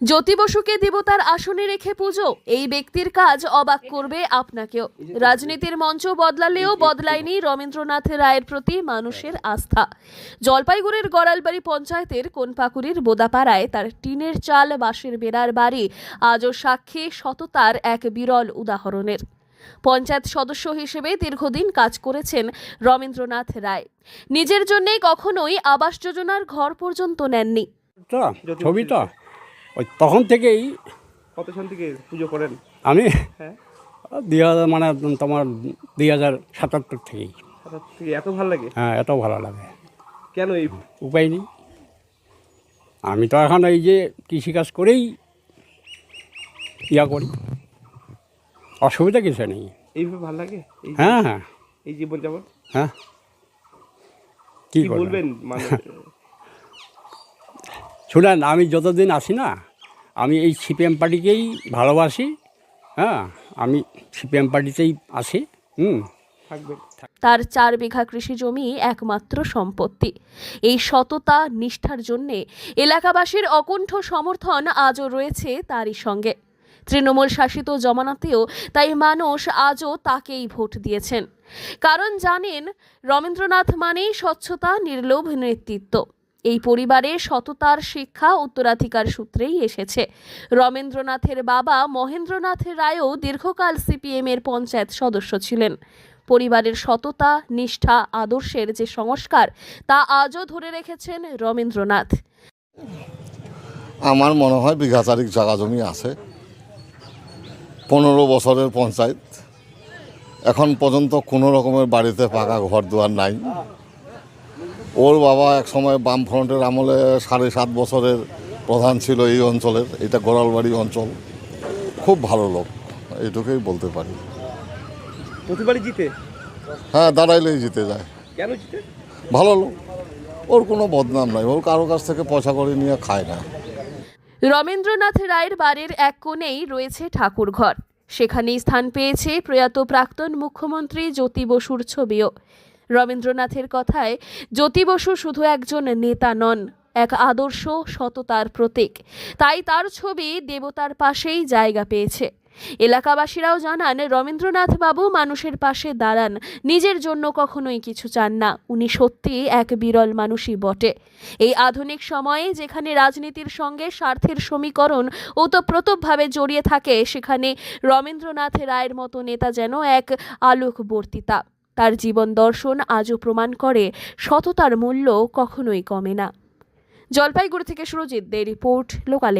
জ্যোতি বসুকে দেবতার আসনে রেখে পুজো এই ব্যক্তির কাজ অবাক করবে আপনাকেও। রাজনীতির মঞ্চ বদলালেও বদলায়নি রবীন্দ্রনাথ রায়ের প্রতি মানুষের আস্থা। জলপাইগুড়ির গড়ালবাড়ি পঞ্চায়েতের কোনপাকুড়ির বোদাপাড়ায় তার টিনের চাল বাঁশের বেড়ার বাড়ি আজও সাক্ষী সততার এক বিরল উদাহরণের। পঞ্চায়েত সদস্য হিসেবে দীর্ঘদিন কাজ করেছেন রবীন্দ্রনাথ রায়। নিজের জন্যে কখনোই আবাস যোজনার ঘর পর্যন্ত নেননি। তো ছবি তো। ওই তখন থেকেই কত সাল থেকে পুজো করেন? আমি হ্যাঁ। দুই হাজার মানে তোমার দুই হাজার সাতাত্তর থেকেই এত ভালো লাগে? হ্যাঁ এত ভালো লাগে। কেন এই উপায় নেই। আমি তো এখন এই যে কৃষিকাজ করেই ইয়া করি। অসুবিধা কিছু নেই। এইভাবে ভালো লাগে? হ্যাঁ হ্যাঁ। এই জীবন যেমন হ্যাঁ। কী কি বলবেন মানে শুনেন আমি যতদিন আসি না আমি এই সিপিএম পার্টিকেই ভালোবাসি হ্যাঁ আমি সিপিএম পার্টিতেই আসি হুম। তার চার বিঘা কৃষি জমি একমাত্র সম্পত্তি। এই সততা নিষ্ঠার জন্যে এলাকাবাসীর অকুণ্ঠ সমর্থন আজও রয়েছে তারই সঙ্গে। তৃণমূল শাসিত জমানাতেও তাই মানুষ আজও তাকেই ভোট দিয়েছেন। কারণ জানেন রবীন্দ্রনাথ মানেই স্বচ্ছতা নির্লোভ নেতৃত্ব। এই পরিবারে সততার শিক্ষা উত্তরাধিকার সূত্রেই এসেছে। রবীন্দ্রনাথের বাবা মহেন্দ্রনাথ রায়ও দীর্ঘকাল সিপিএম এর পঞ্চায়েত সদস্য ছিলেন। পরিবারের সততা, নিষ্ঠা, আদর্শের যে সংস্কার, তা আজও ধরে রেখেছেন রবীন্দ্রনাথ। আমার মনে হয় বিঘা চারিক জায়গা জমি আছে। পনেরো বছরের পঞ্চায়েত। এখন পর্যন্ত কোনো রকমের বাড়িতে পাকা ঘর দুয়ার নাই। ওর বাবা এক সময় বামফ্রন্টের আমলে সাড়ে সাত বছরের প্রধান ছিল এই অঞ্চলের এটা গোড়ালবাড়ি অঞ্চল। খুব ভালো লোক এইটুকুই বলতে পারি। প্রতিবারই জিতে? হ্যাঁ দাঁড়াইলেই জিতে যায়। কেন জিতে? ভালো লোক ওর কোনো বদনাম নাই ওর কারও কাছ থেকে পয়সা করে নিয়ে খায় না। রবীন্দ্রনাথ রায়ের বাড়ির এক কোণেই রয়েছে ঠাকুরঘর সেখানেই স্থান পেয়েছে প্রয়াত প্রাক্তন মুখ্যমন্ত্রী জ্যোতি বসুর ছবিও। রবীন্দ্রনাথের কথায়, জ্যোতি বসু শুধু একজন নেতা নন, এক আদর্শ সততার প্রতীক। তাই তার ছবি দেবতার পাশেই জায়গা পেয়েছে। এলাকাবাসীরাও জানান রবীন্দ্রনাথ বাবু মানুষের পাশে দাঁড়ান, নিজের জন্য কখনোই কিছু চান না। উনি সত্যিই এক বিরল মানুষই বটে। এই আধুনিক সময়ে যেখানে রাজনীতির সঙ্গে স্বার্থের সমীকরণ ওতপ্রোতভাবে জড়িয়ে থাকে, সেখানে রবীন্দ্রনাথ রায়ের মতো নেতা যেন এক আলোকবর্তিতা। তার জীবন দর্শন আজও প্রমাণ করে, সততার মূল্য কখনোই কমে না। জলপাইগুড়ি থেকে সুরজিৎ দে রিপোর্ট, লোকাল।